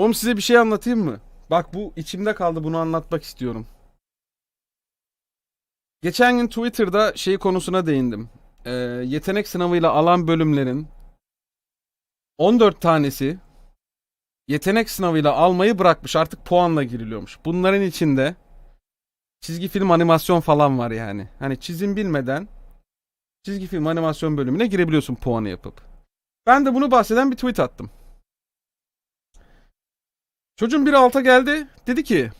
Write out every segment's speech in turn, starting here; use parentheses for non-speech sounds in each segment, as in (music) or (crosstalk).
Oğlum size bir şey anlatayım mı? Bak bu içimde kaldı bunu anlatmak istiyorum. Geçen gün Twitter'da şey konusuna değindim. Ee, yetenek sınavıyla alan bölümlerin 14 tanesi yetenek sınavıyla almayı bırakmış. Artık puanla giriliyormuş. Bunların içinde çizgi film animasyon falan var yani. Hani çizim bilmeden çizgi film animasyon bölümüne girebiliyorsun puanı yapıp. Ben de bunu bahseden bir tweet attım. Çocuğun biri alta geldi. Dedi ki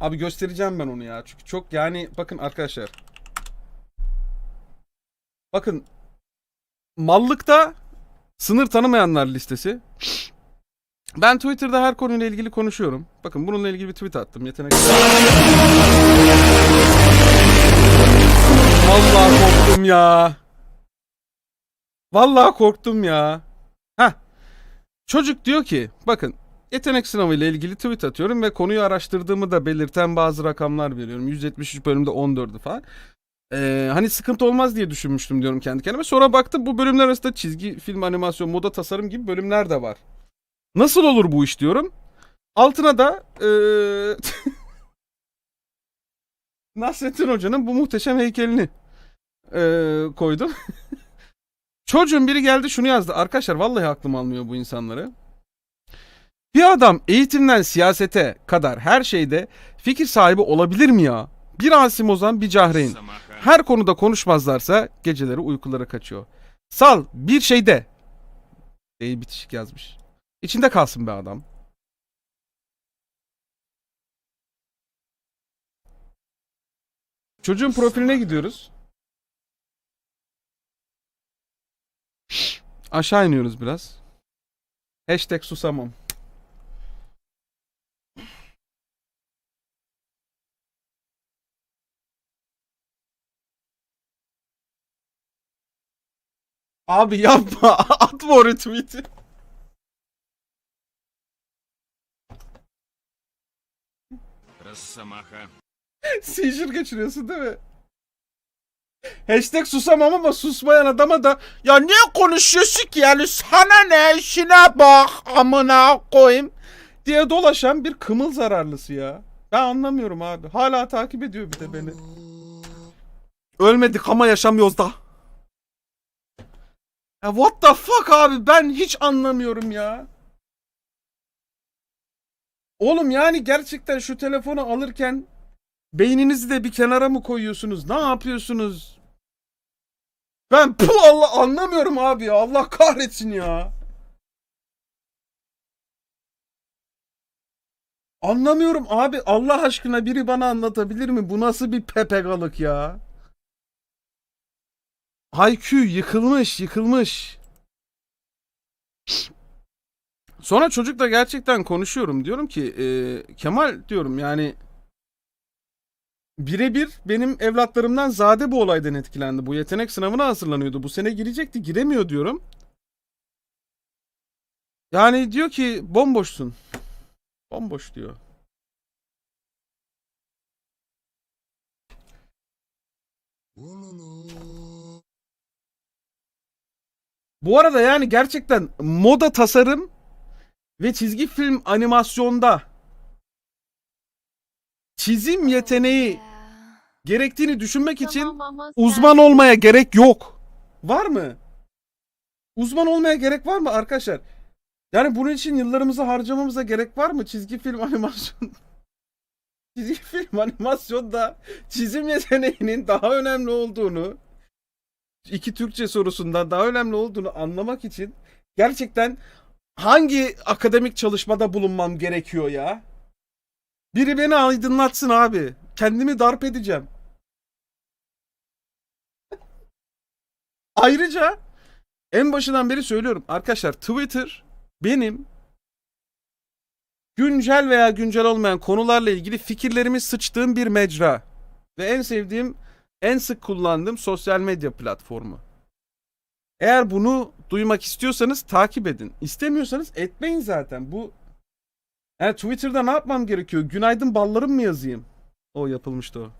Abi göstereceğim ben onu ya. Çünkü çok yani bakın arkadaşlar. Bakın mallıkta sınır tanımayanlar listesi. Ben Twitter'da her konuyla ilgili konuşuyorum. Bakın bununla ilgili bir tweet attım. Yetenek. Vallahi korktum ya. Vallahi korktum ya. Heh. Çocuk diyor ki bakın yetenek sınavı ile ilgili tweet atıyorum ve konuyu araştırdığımı da belirten bazı rakamlar veriyorum. 173 bölümde 14'ü falan. Ee, hani sıkıntı olmaz diye düşünmüştüm diyorum kendi kendime. Sonra baktım bu bölümler arasında çizgi, film, animasyon, moda tasarım gibi bölümler de var. Nasıl olur bu iş diyorum. Altına da ee, (laughs) Nasrettin Hoca'nın bu muhteşem heykelini ee, koydum. (laughs) Çocuğun biri geldi şunu yazdı. Arkadaşlar vallahi aklım almıyor bu insanları. Bir adam eğitimden siyasete kadar her şeyde fikir sahibi olabilir mi ya? Bir Asim Ozan bir Cahreyn. Her konuda konuşmazlarsa geceleri uykulara kaçıyor. Sal bir şeyde. Değil bitişik yazmış. İçinde kalsın be adam. Çocuğun profiline gidiyoruz. Aşağı iniyoruz biraz. Hashtag susamam. Abi yapma. (laughs) Atma o retweet'i. Rosamaha. Seizure geçiriyorsun değil mi? Hashtag susamam ama susmayan adama da ya niye konuşuyorsun ki yani sana ne işine bak amına koyayım diye dolaşan bir kımıl zararlısı ya. Ben anlamıyorum abi. Hala takip ediyor bir de beni. Ölmedik ama yaşamıyoruz da. Ya what the fuck abi ben hiç anlamıyorum ya. Oğlum yani gerçekten şu telefonu alırken beyninizi de bir kenara mı koyuyorsunuz? Ne yapıyorsunuz? Ben pu Allah anlamıyorum abi ya. Allah kahretsin ya. Anlamıyorum abi. Allah aşkına biri bana anlatabilir mi? Bu nasıl bir pepegalık ya? IQ yıkılmış, yıkılmış. Sonra çocukla gerçekten konuşuyorum. Diyorum ki e, Kemal diyorum yani birebir benim evlatlarımdan Zade bu olaydan etkilendi. Bu yetenek sınavına hazırlanıyordu. Bu sene girecekti giremiyor diyorum. Yani diyor ki bomboşsun. Bomboş diyor. Bu arada yani gerçekten moda tasarım ve çizgi film animasyonda çizim yeteneği gerektiğini düşünmek için uzman olmaya gerek yok. Var mı? Uzman olmaya gerek var mı arkadaşlar? Yani bunun için yıllarımızı harcamamıza gerek var mı? Çizgi film animasyon (laughs) çizgi film animasyonda çizim yeteneğinin daha önemli olduğunu iki Türkçe sorusundan daha önemli olduğunu anlamak için gerçekten hangi akademik çalışmada bulunmam gerekiyor ya? Biri beni aydınlatsın abi. Kendimi darp edeceğim. Ayrıca en başından beri söylüyorum arkadaşlar Twitter benim güncel veya güncel olmayan konularla ilgili fikirlerimi sıçtığım bir mecra. Ve en sevdiğim, en sık kullandığım sosyal medya platformu. Eğer bunu duymak istiyorsanız takip edin. İstemiyorsanız etmeyin zaten. Bu yani Twitter'da ne yapmam gerekiyor? Günaydın ballarım mı yazayım? O yapılmıştı o.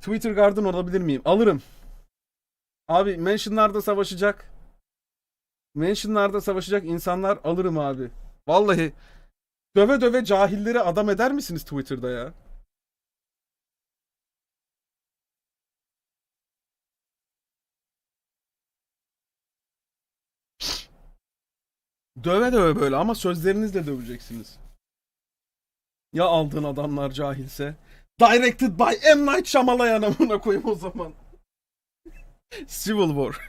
Twitter Garden olabilir miyim? Alırım. Abi mentionlarda savaşacak. Mentionlarda savaşacak insanlar alırım abi. Vallahi döve döve cahilleri adam eder misiniz Twitter'da ya? Döve döve böyle ama sözlerinizle döveceksiniz. Ya aldığın adamlar cahilse? Directed by M. Night Shyamalan amına koyayım o zaman. (laughs) Civil War.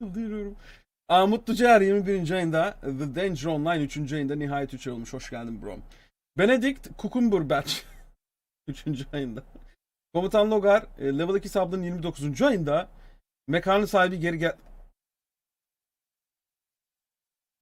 (laughs) Diyorum. Aa, Mutlu Ceyar 21. ayında The Danger Online 3. ayında nihayet 3 olmuş. Hoş geldin bro. Benedict Cucumberbatch 3. (laughs) ayında. Komutan Logar e, Level 2 sablının 29. ayında Mekanın sahibi geri gel...